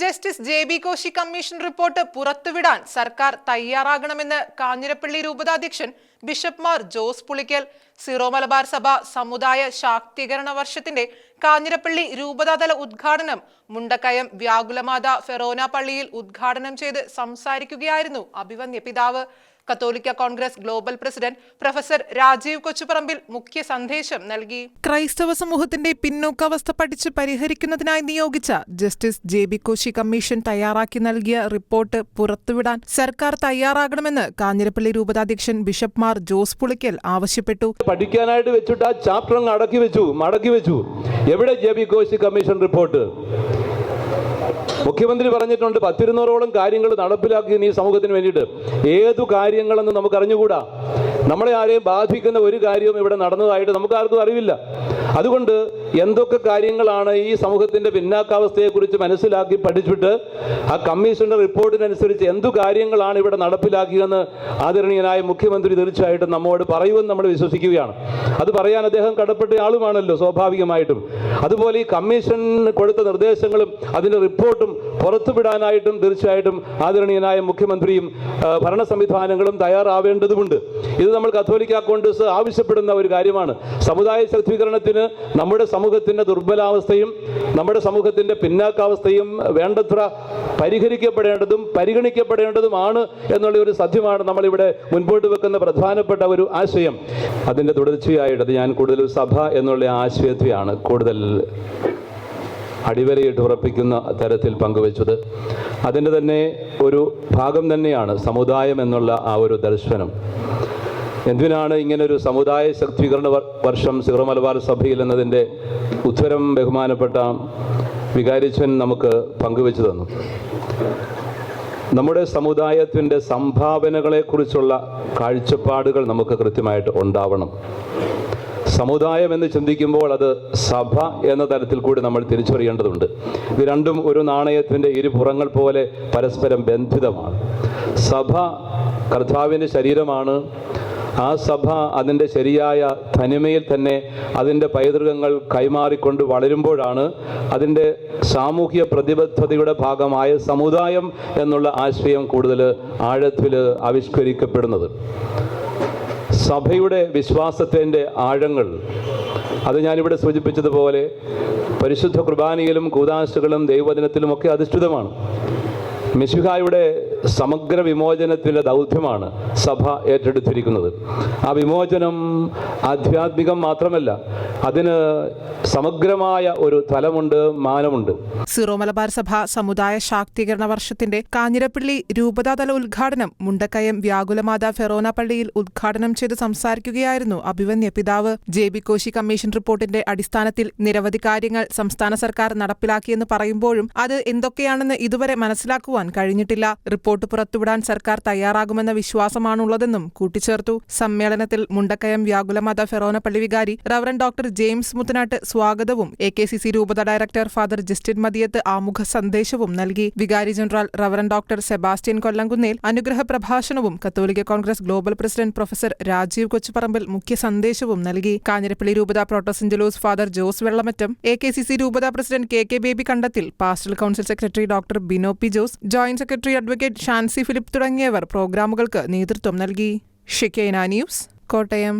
Justice J B Koshy commission report പുറത്തുവിടാൻ സർക്കാർ തയ്യാറാകണമെന്ന് കാഞ്ഞിരപ്പള്ളി രൂപതാധ്യക്ഷൻ ബിഷപ്പ് മാർ ജോസ് പുളിക്കൽ സിറോ മലബാർ സഭ സമുദായ ശാക്തീകരണ വർഷത്തിന്റെ കാഞ്ഞിരപ്പള്ളി രൂപതാതല ഉദ്ഘാടനം മുണ്ടക്കയം വ്യാകുലമാത ഫെറോന പള്ളിയിൽ ഉദ്ഘാടനം ചെയ്ത് സംസാരിക്കുകയായിരുന്നു അഭിവന്യ പിതാവ്. കത്തോലിക്ക Congress global president professor Rajeev Kochuparambil മുഖ്യ സന്ദേശം നൽകി. ക്രൈസ്തവ സമൂഹത്തിന്റെ പിന്നോക്കാവസ്ഥ പഠിച്ച് പരിഹരിക്കുന്നതിനായി നിയോഗിച്ച justice J B Koshy commission തയ്യാറാക്കി നൽകിയ റിപ്പോർട്ട് പുറത്തുവിടാൻ സർക്കാർ തയ്യാറാകണമെന്ന് കാഞ്ഞിരപ്പള്ളി രൂപതാധ്യക്ഷൻ ബിഷപ്പ് മാർ ജോസ് പുളിക്കൽ ആവശ്യപ്പെട്ടു. പഠിക്കാനായിട്ട് വെച്ചിട്ട് ആ ചാപ്റ്റർ അടക്കി വെച്ചു മടക്കി വെച്ചു. എവിടെ J B Koshy commission report? മുഖ്യമന്ത്രി പറഞ്ഞിട്ടുണ്ട് പത്തിരുന്നൂറോളം കാര്യങ്ങൾ നടപ്പിലാക്കി ഈ സമൂഹത്തിന് വേണ്ടിയിട്ട്. ഏതു കാര്യങ്ങളെന്ന് നമുക്ക് അറിഞ്ഞുകൂടാ? നമ്മളെ ആരെയും ബാധിക്കുന്ന ഒരു കാര്യവും ഇവിടെ നടന്നതായിട്ട് നമുക്ക് ആർക്കും അറിവില്ല. അതുകൊണ്ട് എന്തൊക്കെ കാര്യങ്ങളാണ് ഈ സമൂഹത്തിന്റെ പിന്നാക്കാവസ്ഥയെക്കുറിച്ച് മനസ്സിലാക്കി പഠിച്ചിട്ട് ആ കമ്മീഷന്റെ റിപ്പോർട്ടിനനുസരിച്ച് എന്തു കാര്യങ്ങളാണ് ഇവിടെ നടപ്പിലാക്കിയതെന്ന് ആദരണീയനായ മുഖ്യമന്ത്രി തീർച്ചയായിട്ടും നമ്മോട് പറയുമെന്ന് നമ്മൾ വിശ്വസിക്കുകയാണ്. അത് പറയാൻ അദ്ദേഹം കടപ്പെട്ട ആളുമാണല്ലോ സ്വാഭാവികമായിട്ടും. അതുപോലെ ഈ കമ്മീഷൻ കൊടുത്ത നിർദ്ദേശങ്ങളും അതിന്റെ റിപ്പോർട്ടും പുറത്തുവിടാനായിട്ടും തീർച്ചയായിട്ടും ആദരണീയനായ മുഖ്യമന്ത്രിയും ഭരണ സംവിധാനങ്ങളും തയ്യാറാവേണ്ടതുണ്ട് ഇത് നമ്മൾ കത്തോലിക്ക കോൺഗ്രസ് ആവശ്യപ്പെടുന്ന ഒരു കാര്യമാണ്. സമുദായ ശക്തീകരണത്തിന് നമ്മുടെ സമൂഹത്തിന്റെ ദുർബലാവസ്ഥയും നമ്മുടെ സമൂഹത്തിന്റെ പിന്നാക്കാവസ്ഥയും വേണ്ടത്ര പരിഹരിക്കപ്പെടേണ്ടതും പരിഗണിക്കപ്പെടേണ്ടതുമാണ് എന്നുള്ള ഒരു സത്യമാണ് നമ്മളിവിടെ മുൻപോട്ട് വെക്കുന്ന പ്രധാനപ്പെട്ട ഒരു ആശയം. അതിന്റെ തുടർച്ചയായിട്ട് ഞാൻ കൂടുതൽ സഭ എന്നുള്ള ആശയത്തെയാണ് കൂടുതൽ അടിവരയിട്ട് ഉറപ്പിക്കുന്ന തരത്തിൽ പങ്കുവച്ചത്. അതിന്റെ തന്നെ ഒരു ഭാഗം തന്നെയാണ് സമുദായം എന്നുള്ള ആ ഒരു ദർശനം. എന്തിനാണ് ഇങ്ങനൊരു സമുദായ ശക്തീകരണ വർഷം സിറോ മലബാർ സഭയിൽ എന്നതിന്റെ ഉത്തരം ബഹുമാനപ്പെട്ട വികാരിച്ചൻ നമുക്ക് പങ്കുവെച്ചു തന്നു. നമ്മുടെ സമുദായത്തിന്റെ സംഭാവനകളെക്കുറിച്ചുള്ള കാഴ്ചപ്പാടുകൾ നമുക്ക് കൃത്യമായിട്ട് ഉണ്ടാവണം. സമുദായം എന്ന് ചിന്തിക്കുമ്പോൾ അത് സഭ എന്ന തലത്തിൽ കൂടി നമ്മൾ തിരിച്ചറിയേണ്ടതുണ്ട്. ഇത് രണ്ടും ഒരു നാണയത്തിന്റെ ഇരുപുറങ്ങൾ പോലെ പരസ്പരം ബന്ധിതമാണ്. സഭ കർത്താവിന്റെ ശരീരമാണ് ആ സഭ അതിന്റെ ശരിയായ തനിമയിൽ തന്നെ അതിന്റെ പൈതൃകങ്ങൾ കൈമാറിക്കൊണ്ട് വളരുമ്പോഴാണ് അതിന്റെ സാമൂഹ്യ പ്രതിബദ്ധതയുടെ ഭാഗമായ സമുദായം എന്നുള്ള ആശയം കൂടുതൽ ആഴത്തിൽ ആവിഷ്കരിക്കപ്പെടുന്നത്. സഭയുടെ വിശ്വാസത്തിന്റെ ആഴങ്ങൾ അത് ഞാനിവിടെ സൂചിപ്പിച്ചതുപോലെ പരിശുദ്ധ കുർബാനയിലും കൂതാശകളും ദൈവദിനത്തിലുമൊക്കെ അധിഷ്ഠിതമാണ്. മിശിഹായുടെ സമഗ്ര വിമോചനത്തിലെ ദൗത്യമാണ് സഭ ഏറ്റെടുത്തിരിക്കുന്നത്. ആ വിമോചനം ആധ്യാത്മികം മാത്രമല്ല അതിന് സമഗ്രമായ ഒരു തലമുണ്ട് മാനമുണ്ട്. സിറോ മലബാർ സഭ സമുദായ ശാക്തീകരണ വർഷത്തിന്റെ കാഞ്ഞിരപ്പള്ളി രൂപതാതല ഉദ്ഘാടനം മുണ്ടക്കയം വ്യാകുലമാത ഫെറോന പള്ളിയിൽ ഉദ്ഘാടനം ചെയ്ത് സംസാരിക്കുകയായിരുന്നു അഭിവന്യ പിതാവ്. ജെ ബി കോശി കമ്മീഷൻ റിപ്പോർട്ടിന്റെ അടിസ്ഥാനത്തിൽ നിരവധി കാര്യങ്ങൾ സംസ്ഥാന സർക്കാർ നടപ്പിലാക്കിയെന്ന് പറയുമ്പോഴും അത് എന്തൊക്കെയാണെന്ന് ഇതുവരെ മനസ്സിലാക്കുവാൻ കഴിഞ്ഞിട്ടില്ല. റിപ്പോർട്ട് പുറത്തുവിടാൻ സർക്കാർ തയ്യാറാകുമെന്ന വിശ്വാസമാണുള്ളതെന്നും കൂട്ടിച്ചേർത്തു. സമ്മേളനത്തിൽ മുണ്ടക്കയം വ്യാകുലമാത ഫെറോന വികാരി റവറൻ ഡോക്ടർ ജെയിംസ് മുത്തനാട്ട് സ്വാഗതവും എ കെ സി സി രൂപത ഡയറക്ടർ ഫാദർ ജസ്റ്റിൻ മദിയത്ത് ആമുഖ സന്ദേശവും നൽകി. വികാരി general reverend doctor Sebastian Kollamkunnel അനുഗ്രഹ പ്രഭാഷണവും കത്തോലിക്ക Congress global president professor Rajeev Kochuparambil മുഖ്യ സന്ദേശവും നൽകി. കാഞ്ഞിരപ്പള്ളി രൂപത പ്രോട്ടോസിഞ്ചലോസ് father Jose Vellamattam A K C C രൂപത president K K Baby Kandathil pastoral council secretary doctor Bino P Jose joint secretary advocate Shancy Philip തുടങ്ങിയവർ പ്രോഗ്രാമുകൾക്ക് നേതൃത്വം നൽകി. Shekinah News Kottayam.